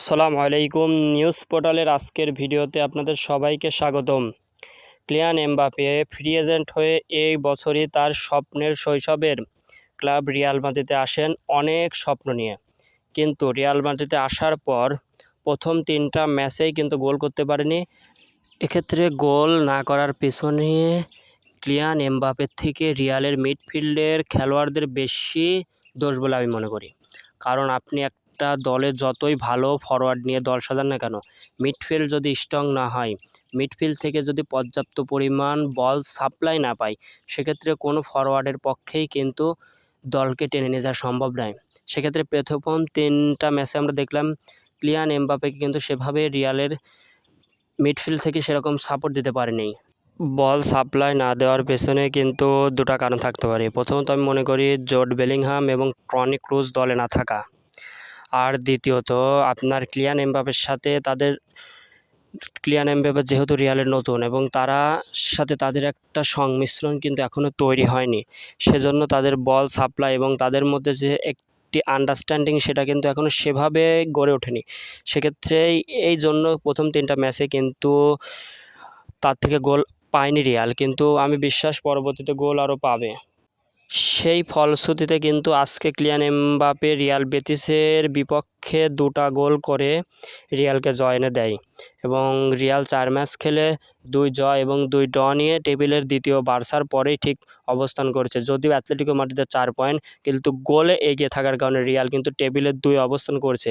আসসালামু আলাইকুম। নিউজ পোর্টালের আজকের ভিডিওতে আপনাদের সবাইকে স্বাগতম। ক্লিয়ান এমবাপে ফ্রি এজেন্ট হয়ে এই বছরই তার স্বপ্নের শৈশবের ক্লাব রিয়াল মাদ্রিদে আসেন অনেক স্বপ্ন নিয়ে। কিন্তু রিয়াল মাদ্রিদে আসার পর প্রথম তিনটা ম্যাচেই কিন্তু গোল করতে পারেনি। এক্ষেত্রে গোল না করার পেছনে ক্লিয়ান এমবাপের থেকে রিয়ালের মিডফিল্ডের খেলোয়াড়দের বেশি দোষ বলে আমি মনে করি। কারণ আপনি একটা দলে যতই ভালো ফরওয়ার্ড নিয়ে দল সাজান না কেন মিডফিল্ড যদি স্ট্রং না হয় মিডফিল্ড থেকে যদি পর্যাপ্ত পরিমাণ বল সাপ্লাই না পায়, সেক্ষেত্রে কোনো ফরওয়ার্ডের পক্ষেই কিন্তু দলকে টেনে নিয়ে যাওয়া সম্ভব নয়। সেক্ষেত্রে প্রথম তিনটা ম্যাচে আমরা দেখলাম ক্লিয়ান এমবাপেকে কিন্তু সেভাবে রিয়ালের মিডফিল্ড থেকে সেরকম সাপোর্ট দিতে পারেনি। বল সাপ্লাই না দেওয়ার পেছনে কিন্তু দুটো কারণ থাকতে পারে। প্রথমত আমি মনে করি জোট বেলিংহাম এবং টনি ক্রুজ দলে না থাকা। আর দ্বিতীয়ত, আপনার ক্লিয়ান এমবাপের সাথে তাদের ক্লিয়ান এমবাপে যেহেতু রিয়ালের নতুন এবং তারা সাথে তাদের একটা সংমিশ্রণ কিন্তু এখনও তৈরি হয়নি। সেজন্য তাদের বল সাপ্লাই এবং তাদের মধ্যে যে একটি আন্ডারস্ট্যান্ডিং সেটা কিন্তু এখনও সেভাবে গড়ে ওঠেনি। সেক্ষেত্রে এই জন্য প্রথম তিনটা ম্যাচে কিন্তু তার থেকে গোল পায়নি রিয়াল কিন্তু আমি বিশ্বাস পরবর্তীতে গোল আরও পাবে। সেই ফলশ্রুতিতে কিন্তু আজকে ক্লিয়ান এমবাপে রিয়াল বেতিসের বিপক্ষে দুটা গোল করে রিয়ালকে জয় এনে দেয় এবং রিয়াল চার ম্যাচ খেলে দুই জয় এবং দুই ড নিয়ে টেবিলের দ্বিতীয় বার্সার পরেই ঠিক অবস্থান করছে। যদিও অ্যাথলেটিকো মাটিতে চার পয়েন্ট, কিন্তু গোলে এগিয়ে থাকার কারণে রিয়াল কিন্তু টেবিলের দুই অবস্থান করছে।